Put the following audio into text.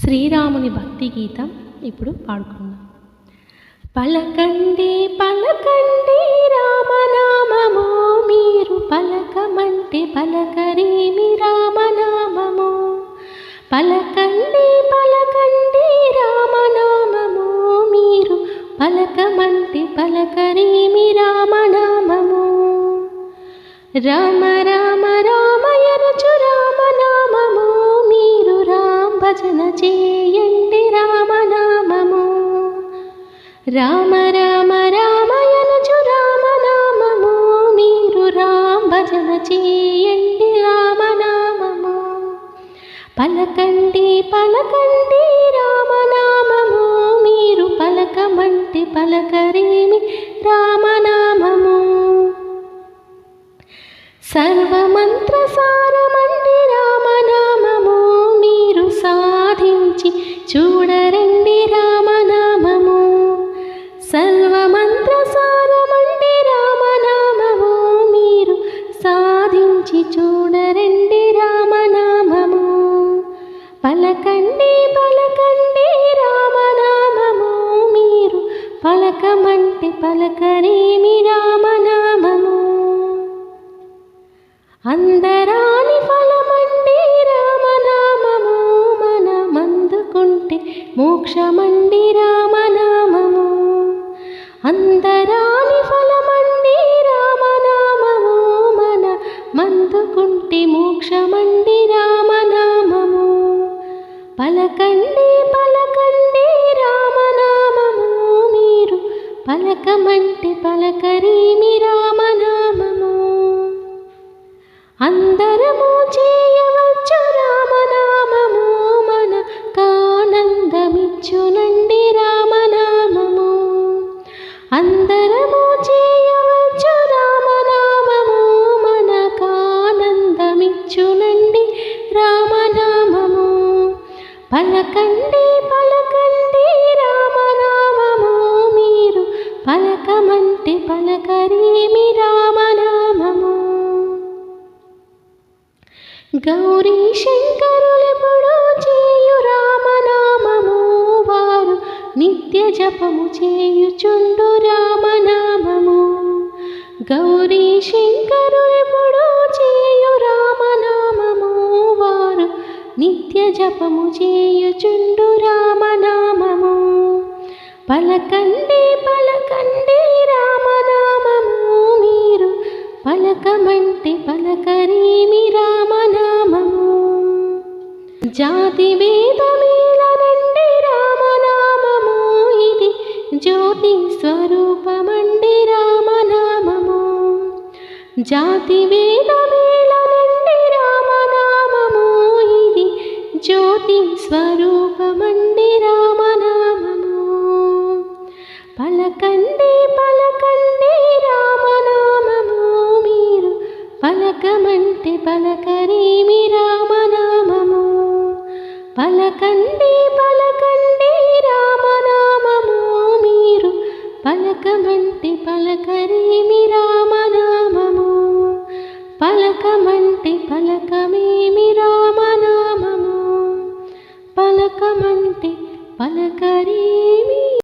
శ్రీరాముని భక్తి గీతం ఇప్పుడు పాడుకుందాం. పలకండి పలకండి రామనామము మీరు పలకమంటే పలకరేమి రామనామము. పలకండి పలకండి రామనామము మీరు పలకమంటే పలకరేమి రామనామము. రామ రామ రామయరచు రామ రామ రామ రామయనుచు రామనామము. మీరు రామ భజన చేయండి రామనామము. పలకండి పలకండి రామనామము. మీరు పలకమంటే పలకరేమి రామనామము. సర్వమంత్ర పలకరేమి రామనామము. అందరాని ఫలమండి రామనామము. మనమందుకుంటే మోక్షమండి రామనామము. అందరాని ఫలమండి రామనామము. మన మందుకుంటే మోక్షమండి రామనామము. పలకండి పలకరేమి రామనామము. అందరము చేయవచ్చు రామనామము. మన కానందమిచ్చునండి రామనామము. అందరము చేయవచ్చు రామనామము. మన కానందమిచ్చునండి రామనామము. పలకండి పలకండి రామనామము. మీరు పలక పలకమంటే పలకరీమి రామనామము. గౌరీ శంకరులెప్పుడు చేయు రామనామము. వారు నిత్య జపము చేయుచుండు రామనామము. గౌరీ శంకరులెప్పుడు చేయు రామనామము. వారు నిత్య జపము చేయుచుండు రామనామము. పలకండి పలకండి రామనామము మీరు. పలకమంటే పలకరీమి రామనామము. జాతి వేదమేలనండి రామనామము ఇది. జ్యోతి స్వరూపమండి రామనామము. జాతి వేదమేలనండి రామనామము ఇది. జ్యోతి స్వరూప పలకండి పలకండి రామనామము మీరు. పలకమంటే పలకరేమి రామనామము. పలకండి పలకండి రామనామము మీరు. పలకమంటే పలకరేమి రామనామము. పలకమంటే పలకమేమి రామనామము. పలకమంటే పలకరే